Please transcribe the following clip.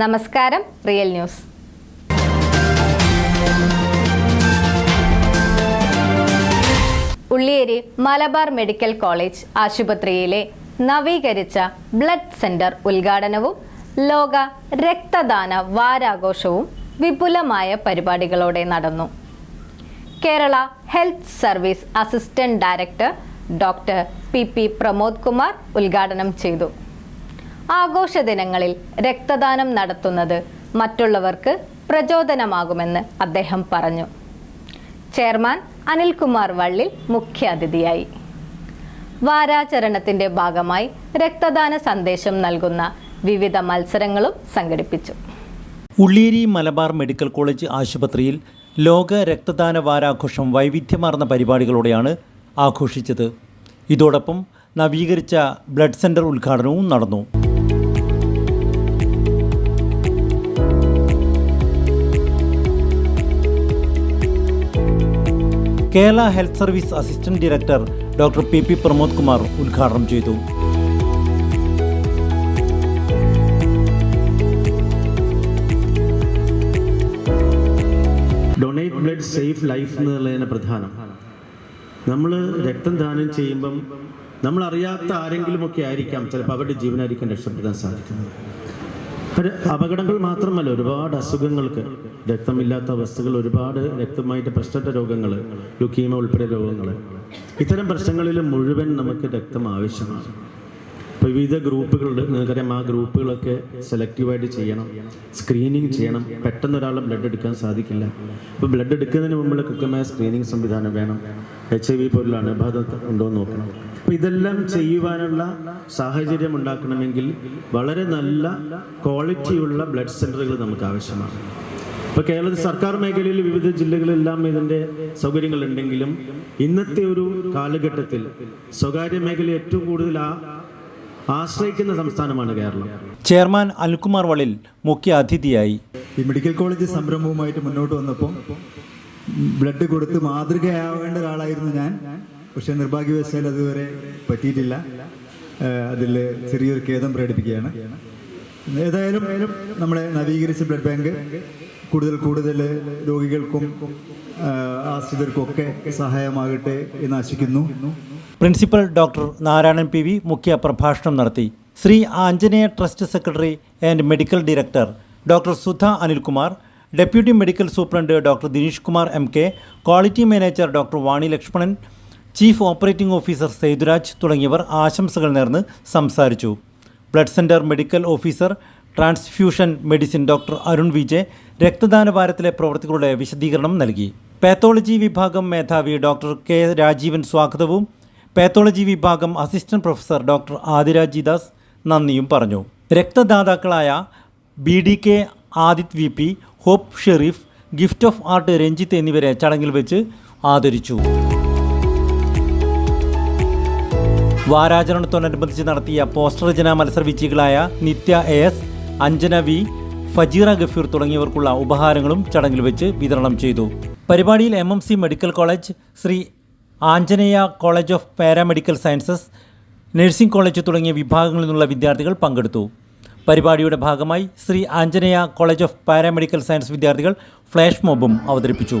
നമസ്കാരം real news. Ulliyeri Malabar medical college ആശുപത്രിയിലെ നവീകരിച്ച ബ്ലഡ് സെന്റർ ഉദ്ഘാടനവും ലോക രക്തദാന വാരാഘോഷവും വിപുലമായ പരിപാടികളോടെ നടന്നു. Kerala health service assistant director doctor P P Pramod Kumar ഉദ്ഘാടനം ചെയ്തു. ആഘോഷ ദിനങ്ങളിൽ രക്തദാനം നടത്തുന്നത് മറ്റുള്ളവർക്ക് പ്രചോദനമാകുമെന്ന് അദ്ദേഹം പറഞ്ഞു. ചെയർമാൻ അനിൽകുമാർ വള്ളിൽ മുഖ്യാതിഥിയായി. വാരാചരണത്തിന്റെ ഭാഗമായി രക്തദാന സന്ദേശം നൽകുന്ന വിവിധ മത്സരങ്ങളും സംഘടിപ്പിച്ചു. ഉള്ളിയേരി മലബാർ മെഡിക്കൽ കോളേജ് ആശുപത്രിയിൽ ലോക രക്തദാന വാരാഘോഷം വൈവിധ്യമാർന്ന പരിപാടികളോടെയാണ് ആഘോഷിച്ചത്. ഇതോടൊപ്പം നവീകരിച്ച ബ്ലഡ് സെന്റർ ഉദ്ഘാടനവും നടന്നു. Kerala health service assistant director doctor P P Pramod Kumar ഉദ്ഘാടനം ചെയ്തു. ഡൊണേറ്റ് ബ്ലഡ് സേഫ് ലൈഫ് എന്നുള്ളതിന് പ്രധാനം. നമ്മൾ രക്തം ദാനം ചെയ്യുമ്പം നമ്മൾ അറിയാത്ത ആരെങ്കിലുമൊക്കെ ആയിരിക്കാം ചിലപ്പോൾ അവരുടെ ജീവനായിരിക്കും രക്ഷപ്പെടുത്താൻ സാധിക്കുന്നത്. അപകടങ്ങൾ മാത്രമല്ല ഒരുപാട് അസുഖങ്ങൾക്ക് രക്തമില്ലാത്ത വസ്തുക്കൾ ഒരുപാട് രക്തമായിട്ട് പ്രശ്നപ്പെട്ട രോഗങ്ങൾ ലുക്കീമ ഉൾപ്പെടെ രോഗങ്ങൾ ഇത്തരം പ്രശ്നങ്ങളിൽ മുഴുവൻ നമുക്ക് രക്തം ആവശ്യമാണ്. ഇപ്പോൾ വിവിധ ഗ്രൂപ്പുകളുണ്ട്. നിങ്ങൾക്കറിയാം ആ ഗ്രൂപ്പുകളൊക്കെ സെലക്റ്റീവായിട്ട് ചെയ്യണം സ്ക്രീനിങ് ചെയ്യണം. പെട്ടെന്ന് ഒരാളെ ബ്ലഡ് എടുക്കാൻ സാധിക്കില്ല. അപ്പോൾ ബ്ലഡ് എടുക്കുന്നതിന് മുമ്പുള്ള കൃത്യമായ സ്ക്രീനിങ് സംവിധാനം വേണം. എച്ച് ഐ വി പോലുള്ള അണുബാധ ഉണ്ടോ എന്ന് നോക്കണം. അപ്പോൾ ഇതെല്ലാം ചെയ്യുവാനുള്ള സാഹചര്യം ഉണ്ടാക്കണമെങ്കിൽ വളരെ നല്ല ക്വാളിറ്റിയുള്ള ബ്ലഡ് സെന്ററുകൾ നമുക്ക് ആവശ്യമാണ്. ഇപ്പോൾ കേരളത്തിൽ സർക്കാർ മേഖലയിൽ വിവിധ ജില്ലകളിലെല്ലാം ഇതിന്റെ സൗകര്യങ്ങൾ ഉണ്ടെങ്കിലും ഇന്നത്തെ ഒരു കാലഘട്ടത്തിൽ സ്വകാര്യ മേഖല ഏറ്റവും കൂടുതൽ ആ ആശ്രയിക്കുന്ന സംസ്ഥാനമാണ് കേരളം. ചെയർമാൻ അൽകുമാർ വളിൽ മുഖ്യ അതിഥിയായി. ഈ മെഡിക്കൽ കോളേജ് സംരംഭവുമായിട്ട് മുന്നോട്ട് വന്നപ്പോൾ ബ്ലഡ് കൊടുത്ത് മാതൃകയാവേണ്ട ഒരാളായിരുന്നു ഞാൻ. പക്ഷേ നിർഭാഗ്യവശാൽ അതുവരെ പറ്റിയിട്ടില്ല. അതിൽ ചെറിയൊരു ഖേദം പ്രകടിപ്പിക്കുകയാണ്. ഏതായാലും നമ്മളെ നവീകരിച്ച ബ്ലഡ് ബാങ്ക് കൂടുതൽ കൂടുതൽ രോഗികൾക്കും ആ, ആശ്രിതർക്കും ഒക്കെ സഹായമാകട്ടെ എന്ന് ആശിക്കുന്നു. Principal doctor Narayanan P V മുഖ്യ പ്രഭാഷണം നടത്തി. Shri Anjaneya trust secretary and medical director doctor Sudha Anilkumar deputy medical superintendent doctor Dinish Kumar M K quality manager doctor Vani Lakshmanan chief operating officer Sethuraj തുടങ്ങിയവർ ആശംസകൾ നേർന്ന് സംസാരിച്ചു. Blood centre medical officer transfusion medicine doctor Arun Vijay രക്തദാന വാരത്തിലെ പ്രവർത്തികളുടെ വിശദീകരണം നൽകി. Pathology വിഭാഗം മേധാവി ഡോക്ടർ കെ രാജീവൻ സ്വാഗതവും. പാത്തോളജി വിഭാഗം assistant professor doctor Adiraji Das നന്ദിയും പറഞ്ഞു. രക്തദാതാക്കളായ B D K Adith V P Hope Sherif Gift of Art Ranjith എന്നിവരെ ചടങ്ങിൽ വെച്ച് ആദരിച്ചു. വാരാചരണത്തോടനുബന്ധിച്ച് നടത്തിയ പോസ്റ്റർ രചന മത്സര വിജയികളായ നിത്യ എസ് അഞ്ജന വി ഫജീറ ഗഫീർ തുടങ്ങിയവർക്കുള്ള ഉപഹാരങ്ങളും ചടങ്ങിൽ വെച്ച് വിതരണം ചെയ്തു. പരിപാടിയിൽ M M C medical college Shri Anjaneya college of paramedical sciences nursing college തുടങ്ങിയ വിഭാഗങ്ങളിൽ നിന്നുള്ള വിദ്യാർത്ഥികൾ പങ്കെടുത്തു. പരിപാടിയുടെ ഭാഗമായി Shri Anjaneya college of paramedical science വിദ്യാർത്ഥികൾ ഫ്ലാഷ് മോബും അവതരിപ്പിച്ചു.